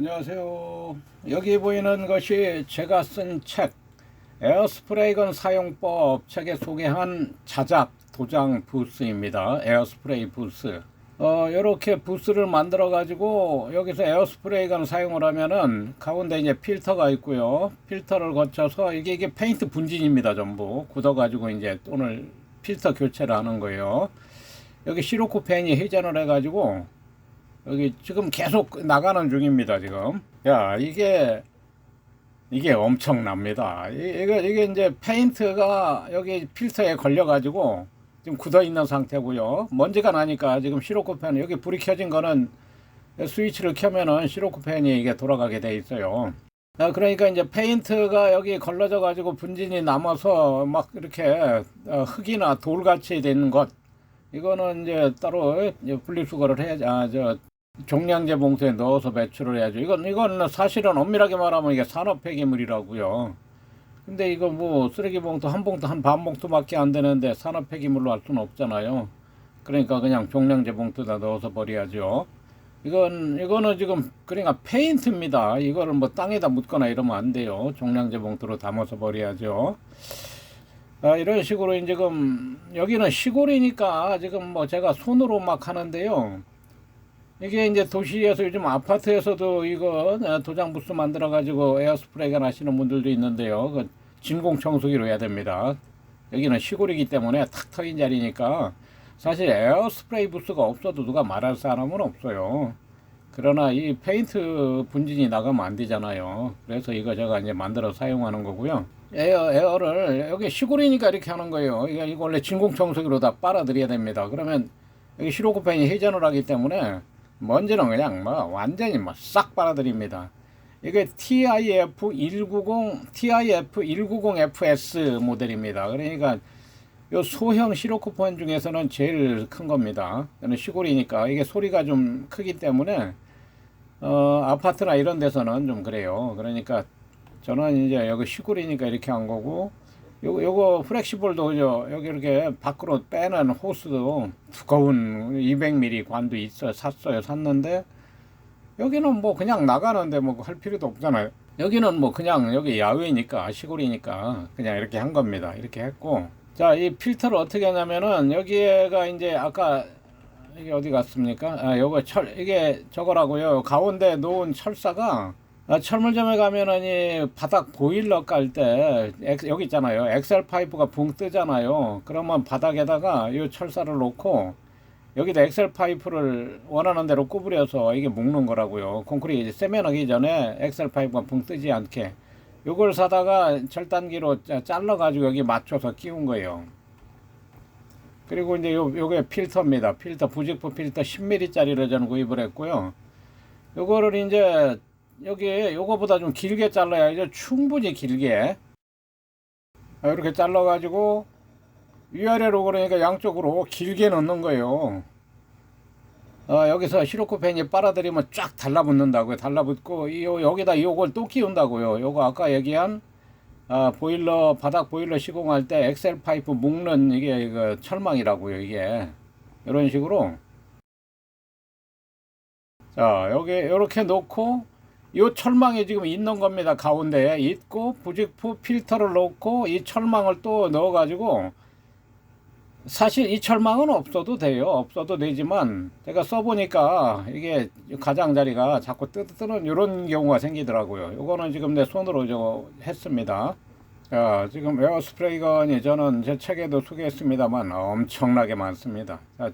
안녕하세요. 여기 보이는 것이 제가 쓴 책 에어스프레이건 사용법 책에 소개한 자작 도장 부스입니다. 에어스프레이 부스. 어, 이렇게 부스를 만들어 가지고 여기서 에어스프레이건 사용을 하면은 가운데 이제 필터가 있고요. 필터를 거쳐서 이게 이게 페인트 분진입니다. 전부 굳어 가지고 이제 오늘 필터 교체를 하는 거예요. 여기 시로코 펜이 회전을 해 가지고 여기 지금 계속 나가는 중입니다, 지금. 야, 이게, 이게 엄청납니다. 이- 이거, 이게 이제 페인트가 여기 필터에 걸려가지고 지금 굳어 있는 상태고요. 먼지가 나니까 지금 시로코펜, 여기 불이 켜진 거는 스위치를 켜면은 시로코펜이 이게 돌아가게 돼 있어요. 아, 그러니까 이제 페인트가 여기 걸러져 가지고 분진이 남아서 막 이렇게 어, 흙이나 돌같이 된 것, 이거는 이제 따로 분리수거를 해야지, 아, 저, 종량제 봉투에 넣어서 배출을 해야죠. 이건, 이건 사실은 엄밀하게 말하면 이게 산업 폐기물이라고요. 근데 이거 뭐 쓰레기 봉투 한 봉투 한 반 봉투밖에 안 되는데 산업 폐기물로 할 수는 없잖아요. 그러니까 그냥 종량제 봉투에다 넣어서 버려야죠. 이건, 이거는 지금, 그러니까 페인트입니다. 이거를 뭐 땅에다 묻거나 이러면 안 돼요. 종량제 봉투로 담아서 버려야죠. 아, 이런 식으로 지금 여기는 시골이니까 지금 뭐 제가 손으로 막 하는데요. 이게 이제 도시에서 요즘 아파트에서도 이거 어, 도장 부스 만들어 가지고 에어스프레이가 하시는 분들도 있는데요. 그 진공 청소기로 해야 됩니다. 여기는 시골이기 때문에 탁 트인 자리니까 사실 에어스프레이 부스가 없어도 누가 말할 사람은 없어요. 그러나 이 페인트 분진이 나가면 안 되잖아요. 그래서 이거 제가 이제 만들어 사용하는 거고요. 에어, 에어를 여기 시골이니까 이렇게 하는 거예요. 이거, 이거 원래 진공 청소기로 다 빨아들여야 됩니다. 그러면 여기 시로코펜이 회전을 하기 때문에 먼지는 그냥 뭐 완전히 뭐 싹 빨아들입니다. 이게 TIF 190 TIF 190FS 모델입니다. 그러니까 요 소형 시로코폰 중에서는 제일 큰 겁니다. 저는 시골이니까 이게 소리가 좀 크기 때문에 어, 아파트나 이런 데서는 좀 그래요. 그러니까 저는 이제 여기 시골이니까 이렇게 한 거고 요거, 요거 플렉시볼도 그죠 여기 이렇게 밖으로 빼는 호스도 두꺼운 200mm 관도 있어 샀어요. 샀는데 여기는 뭐 그냥 나가는데 뭐 할 필요도 없잖아요. 여기는 뭐 그냥 여기 야외니까 시골이니까 그냥 이렇게 한 겁니다. 이렇게 했고. 자 이 필터를 어떻게 하냐면은 여기가 이제 아까 이게 어디 갔습니까? 아 요거 철 이게 저거라고요. 가운데 놓은 철사가 아, 철물점에 가면은 이 바닥 보일러 깔 때 여기 있잖아요. 엑셀 파이프가 붕 뜨잖아요. 그러면 바닥에다가 이 철사를 놓고 여기다 엑셀 파이프를 원하는 대로 구부려서 이게 묶는 거라고요. 콘크리트 세면하기 전에 엑셀 파이프가 붕 뜨지 않게 요걸 사다가 절단기로 짜- 잘라 가지고 여기 맞춰서 끼운 거예요. 그리고 이제 요, 요게 필터입니다. 필터, 부직포 필터 10mm짜리를 저는 구입을 했고요. 요거를 이제 여기 요거보다 좀 길게 잘라야죠. 충분히 길게. 아, 이렇게 잘라가지고 위아래로 그러니까 양쪽으로 길게 넣는 거예요. 어, 여기서 시로코펜이 빨아들이면 쫙 달라붙는다고요. 달라붙고 이 요- 여기다 요걸 또 끼운다고요. 요거 아까 얘기한 아, 보일러 바닥 보일러 시공할 때 엑셀 파이프 묶는 이게 그 철망이라고요. 이게 이런 식으로 자 여기 이렇게 놓고 이 철망이 지금 있는 겁니다. 가운데에 있고 부직포 필터를 넣고 이 철망을 또 넣어 가지고 사실 이 철망은 없어도 돼요. 없어도 되지만 제가 써보니까 이게 가장자리가 자꾸 뜨뜨는 이런 경우가 생기더라고요. 이거는 지금 내 손으로 저 했습니다. 자, 지금 에어스프레이건이 저는 제 책에도 소개했습니다만 엄청나게 많습니다. 자,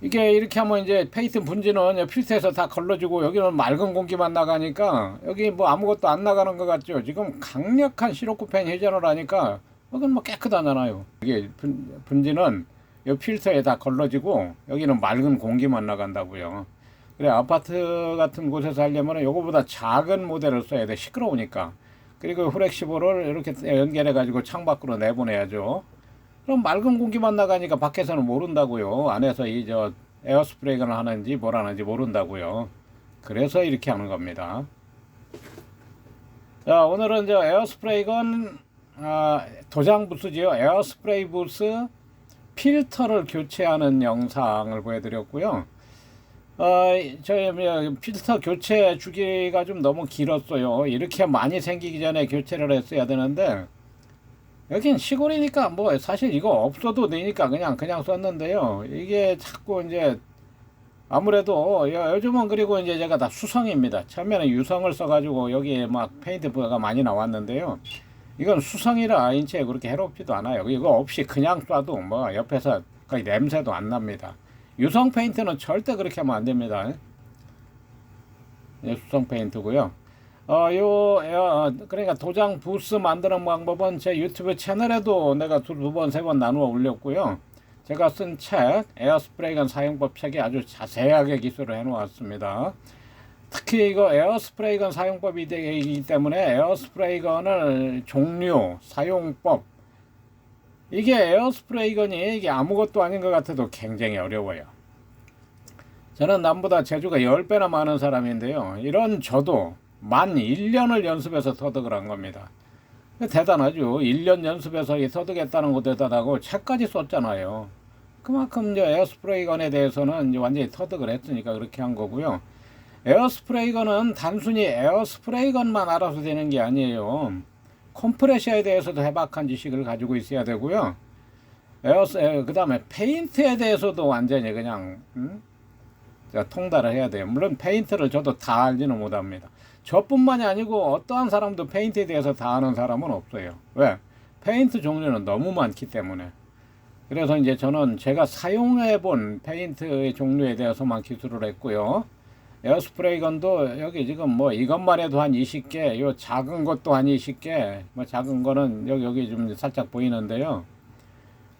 이게 이렇게 하면 이제 페이트 분지는 필터에서 다 걸러지고 여기는 맑은 공기만 나가니까 여기 뭐 아무것도 안 나가는 것 같죠. 지금 강력한 시로코펜 회전을 하니까 여기는 뭐 깨끗하잖아요. 이게 분, 분지는 이 필터에 다 걸러지고 여기는 맑은 공기만 나간다고요. 그래 아파트 같은 곳에서 하려면 요거보다 작은 모델을 써야 돼 시끄러우니까. 그리고 후렉시볼을 이렇게 연결해 가지고 창 밖으로 내보내야죠. 그럼 맑은 공기만 나가니까 밖에서는 모른다고요. 안에서 이 저 에어스프레이건을 하는지 뭘 하는지 모른다고요. 그래서 이렇게 하는 겁니다. 자, 오늘은 저 에어스프레이건 아, 도장 부스지요. 에어스프레이 부스 필터를 교체하는 영상을 보여드렸고요. 어, 저희 뭐 필터 교체 주기가 좀 너무 길었어요. 이렇게 많이 생기기 전에 교체를 했어야 되는데 여긴 시골이니까 뭐 사실 이거 없어도 되니까 그냥 그냥 썼는데요. 이게 자꾸 이제 아무래도 요- 요즘은 그리고 이제 제가 다 수성입니다. 처음에는 유성을 써가지고 여기에 막 페인트가 많이 나왔는데요. 이건 수성이라 인체에 그렇게 해롭지도 않아요. 이거 없이 그냥 쏴도 뭐 옆에서 거의 냄새도 안 납니다. 유성 페인트는 절대 그렇게 하면 안 됩니다. 예, 수성 페인트고요. 어, 요, 어, 그러니까 도장 부스 만드는 방법은 제 유튜브 채널에도 내가 두 번, 세 번 나누어 올렸고요. 제가 쓴 책, 에어스프레이건 사용법 책에 아주 자세하게 기술을 해 놓았습니다. 특히 이거 에어스프레이건 사용법이 되기 때문에 에어스프레이건을 종류, 사용법, 이게 에어스프레이건이 이게 아무것도 아닌 것 같아도 굉장히 어려워요. 저는 남보다 재주가 10배나 많은 사람인데요. 이런 저도 만 1년을 연습해서 터득을 한 겁니다. 대단하죠. 1년 연습해서 이 터득했다는 것도 대단하고 책까지 썼잖아요. 그만큼 이제 에어스프레이건에 대해서는 이제 완전히 터득을 했으니까 그렇게 한 거고요. 에어스프레이건은 단순히 에어스프레이건만 알아서 되는 게 아니에요. 컴프레셔에 대해서도 해박한 지식을 가지고 있어야 되고요. 에어스 그 다음에 페인트에 대해서도 완전히 그냥 음? 자, 통달을 해야 돼요. 물론 페인트를 저도 다 알지는 못합니다. 저뿐만이 아니고 어떠한 사람도 페인트에 대해서 다 아는 사람은 없어요. 왜? 페인트 종류는 너무 많기 때문에. 그래서 이제 저는 제가 사용해 본 페인트의 종류에 대해서만 기술을 했고요. 에어스프레이건도 여기 지금 뭐 이것만 해도 한 20개, 요 작은 것도 한 20개, 뭐 작은 거는 여기 여기 좀 살짝 보이는데요.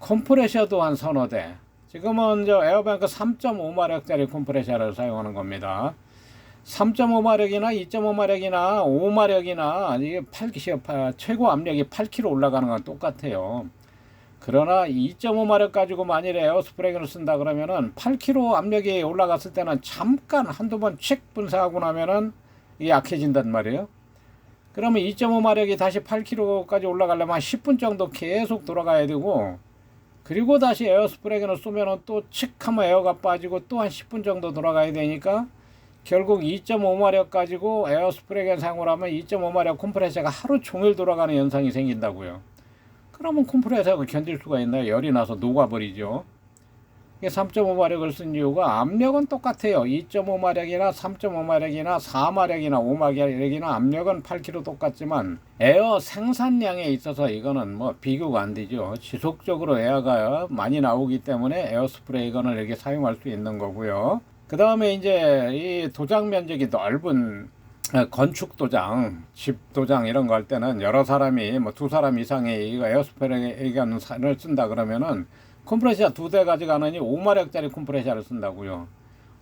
컴프레셔도 한 서너 대. 지금은 저 에어뱅크 3.5마력짜리 컴프레셔를 사용하는 겁니다. 3.5마력이나 2.5마력이나 5마력이나 이게 8, 최고 압력이 8kg 올라가는 건 똑같아요. 그러나 2.5마력 가지고 만일 에어스프레이를 쓴다 그러면은 8kg 압력이 올라갔을 때는 잠깐 한두 번 칙 분사하고 나면은 이게 약해진단 말이에요. 그러면 2.5마력이 다시 8kg까지 올라가려면 한 10분 정도 계속 돌아가야 되고 그리고 다시 에어스프레이를 쏘면은 또칙 하면 에어가 빠지고 또 한 10분 정도 돌아가야 되니까 결국 2.5마력 가지고 에어스프레이건 사용을 하면 2.5마력 컴프레셔가 하루 종일 돌아가는 현상이 생긴다고요. 그러면 컴프레서가 견딜 수가 있나요? 열이 나서 녹아버리죠. 이게 3.5마력을 쓴 이유가 압력은 똑같아요. 2.5마력이나 3.5마력이나 4마력이나 5마력이나 압력은 8kg 똑같지만 에어 생산량에 있어서 이거는 뭐 비교가 안 되죠. 지속적으로 에어가 많이 나오기 때문에 에어 스프레이 건을 이렇게 사용할 수 있는 거고요. 그 다음에 이제 이 도장 면적이 넓은 어, 건축 도장, 집 도장 이런 거 할 때는 여러 사람이 뭐 두 사람 이상의 이거 에어 스프레이건을 쓴다 그러면은 컴프레셔 두 대 가져가느니 5마력짜리 컴프레셔를 쓴다고요.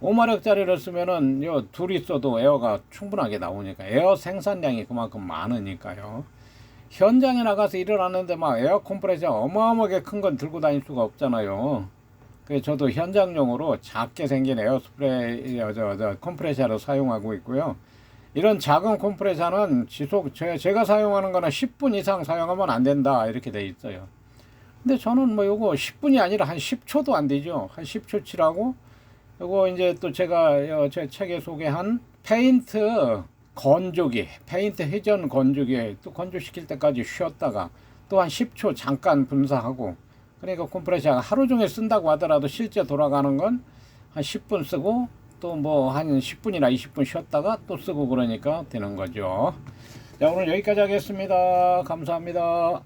5마력짜리를 쓰면은 요 둘이 써도 에어가 충분하게 나오니까 에어 생산량이 그만큼 많으니까요. 현장에 나가서 일을 하는데 막 에어 컴프레셔 어마어마하게 큰 건 들고 다닐 수가 없잖아요. 그래서 저도 현장용으로 작게 생긴 에어 스프레이 저, 저 컴프레셔를 사용하고 있고요. 이런 작은 컴프레셔는 지속 제, 제가 사용하는 거는 10분 이상 사용하면 안 된다 이렇게 돼 있어요. 근데 저는 뭐 요거 10분이 아니라 한 10초도 안 되죠. 한 10초 치라고 요거 이제 또 제가 요제 책에 소개한 페인트 건조기, 페인트 회전 건조기 또 건조시킬 때까지 쉬었다가 또 한 10초 잠깐 분사하고 그러니까 컴프레셔가 하루 종일 쓴다고 하더라도 실제 돌아가는 건 한 10분 쓰고 또 뭐 한 10분이나 20분 쉬었다가 또 쓰고 그러니까 되는 거죠. 자, 오늘 여기까지 하겠습니다. 감사합니다.